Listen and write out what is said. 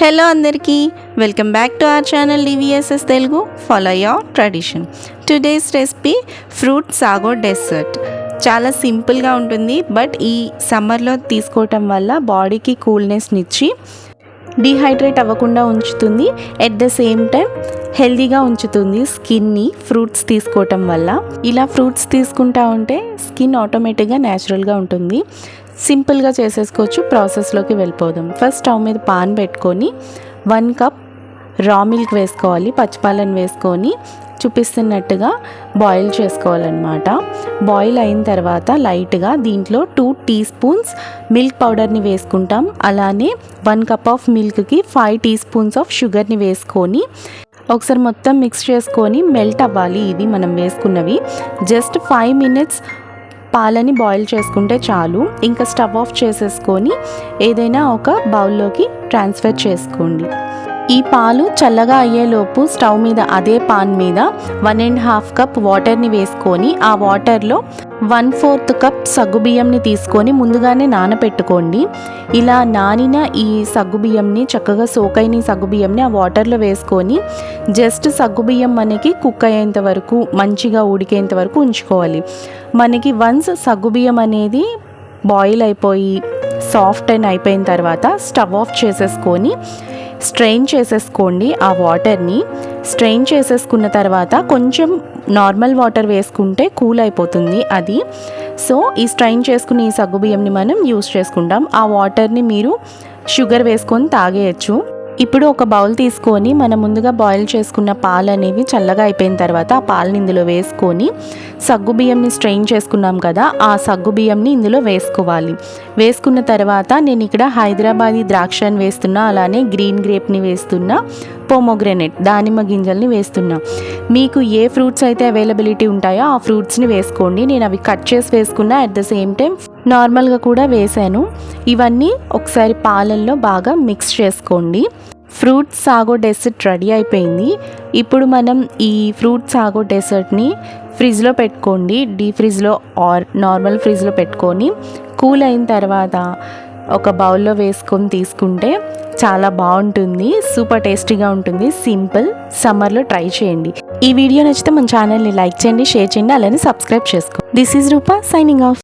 Hello అందరికీ welcome back to our channel DVSS Telugu. Follow your tradition today's recipe fruit sago dessert చాలా సింపుల్గా ఉంటుంది but ఈ సమ్మర్లో తీసుకోవటం వల్ల బాడీకి కూల్నెస్నిచ్చి డీహైడ్రేట్ అవ్వకుండా ఉంచుతుంది. ఎట్ ద సేమ్ టైం హెల్దీగా ఉంచుతుంది స్కిన్ని ఫ్రూట్స్ తీసుకోవటం వల్ల. ఇలా ఫ్రూట్స్ తీసుకుంటా ఉంటే స్కిన్ ఆటోమేటిక్గా న్యాచురల్గా ఉంటుంది. సింపుల్గా చేసేసుకోవచ్చు ప్రాసెస్లోకి వెళ్ళిపోదాం. ఫస్ట్ స్టవ్ మీద పాన్ పెట్టుకొని వన్ కప్ రా మిల్క్ వేసుకోవాలి పచ్చిపాలను వేసుకొని చూపిస్తున్నట్టుగా బాయిల్ చేసుకోవాలన్నమాట. బాయిల్ అయిన తర్వాత లైట్గా దీంట్లో టూ టీ స్పూన్స్ మిల్క్ పౌడర్ని వేసుకుంటాం. అలానే వన్ కప్ ఆఫ్ మిల్క్కి ఫైవ్ టీ స్పూన్స్ ఆఫ్ షుగర్ని వేసుకొని ఒకసారి మొత్తం మిక్స్ చేసుకొని మెల్ట్ అవ్వాలి. ఇది మనం వేసుకున్నవి. జస్ట్ ఫైవ్ మినిట్స్ పాలని బాయిల్ చేసుకుంటే చాలు. ఇంకా స్టవ్ ఆఫ్ చేసేసుకొని ఏదైనా ఒక బౌల్లోకి ట్రాన్స్ఫర్ చేసుకోండి. ఈ పాలు చల్లగా అయ్యేలోపు స్టవ్ మీద అదే పాన్ మీద వన్ అండ్ హాఫ్ కప్ వాటర్ని వేసుకొని ఆ వాటర్లో వన్ ఫోర్త్ కప్ సగ్గుబియ్యంని తీసుకొని ముందుగానే నానపెట్టుకోండి. ఇలా నానిన ఈ సగ్గుబియ్యంని చక్కగా సోకైన సగ్గుబియ్యంని ఆ వాటర్లో వేసుకొని జస్ట్ సగ్గుబియ్యం మనకి కుక్ అయ్యేంత వరకు మంచిగా ఉడికేంత వరకు ఉంచుకోవాలి. మనకి వన్స్ సగ్గుబియ్యం అనేది బాయిల్ అయిపోయి సాఫ్ట్ అండ్ అయిపోయిన తర్వాత స్టవ్ ఆఫ్ చేసేసుకొని స్ట్రెయిన్ చేసేసుకోండి ఆ వాటర్ని. స్ట్రెయిన్ చేసేసుకున్న తర్వాత కొంచెం నార్మల్ వాటర్ వేసుకుంటే కూల్ అయిపోతుంది అది. సో ఈ స్ట్రెయిన్ చేసుకుని ఈ సగ్గుబియ్యంని మనం యూస్ చేసుకుంటాం. ఆ వాటర్ని మీరు షుగర్ వేసుకొని తాగేయచ్చు. ఇప్పుడు ఒక బౌల్ తీసుకొని మనం ముందుగా బాయిల్ చేసుకున్న పాలు అనేవి చల్లగా అయిపోయిన తర్వాత ఆ పాలని ఇందులో వేసుకొని సగ్గు బియ్యంని స్ట్రెయిన్ చేసుకున్నాం కదా ఆ సగ్గు బియ్యంని ఇందులో వేసుకోవాలి. వేసుకున్న తర్వాత నేను ఇక్కడ హైదరాబాదీ ద్రాక్షని వేస్తున్నా అలానే గ్రీన్ గ్రేప్ని వేస్తున్నా. పోమోగ్రెనేట్ దానిమ్మ గింజల్ని వేస్తున్నా. మీకు ఏ ఫ్రూట్స్ అయితే అవైలబిలిటీ ఉంటాయో ఆ ఫ్రూట్స్ని వేసుకోండి. నేను అవి కట్ చేసి వేసుకున్నా అట్ ద సేమ్ టైం నార్మల్గా కూడా వేసాను. ఇవన్నీ ఒకసారి పాలల్లో బాగా మిక్స్ చేసుకోండి. ఫ్రూట్ సాగో డెసర్ట్ రెడీ అయిపోయింది. ఇప్పుడు మనం ఈ ఫ్రూట్ సాగో డెసర్ట్ని ఫ్రిడ్జ్లో పెట్టుకోండి. డీ ఫ్రిడ్జ్లో ఆర్ నార్మల్ ఫ్రిడ్జ్లో పెట్టుకొని కూల్ అయిన తర్వాత ఒక బౌల్లో వేసుకొని తీసుకుంటే చాలా బాగుంటుంది సూపర్ టేస్టీగా ఉంటుంది సింపుల్. సమ్మర్లో ట్రై చేయండి. ఈ వీడియో నచ్చితే మన ఛానల్ని లైక్ చేయండి షేర్ చేయండి అలానే సబ్స్క్రైబ్ చేసుకోండి. This is Rupa signing off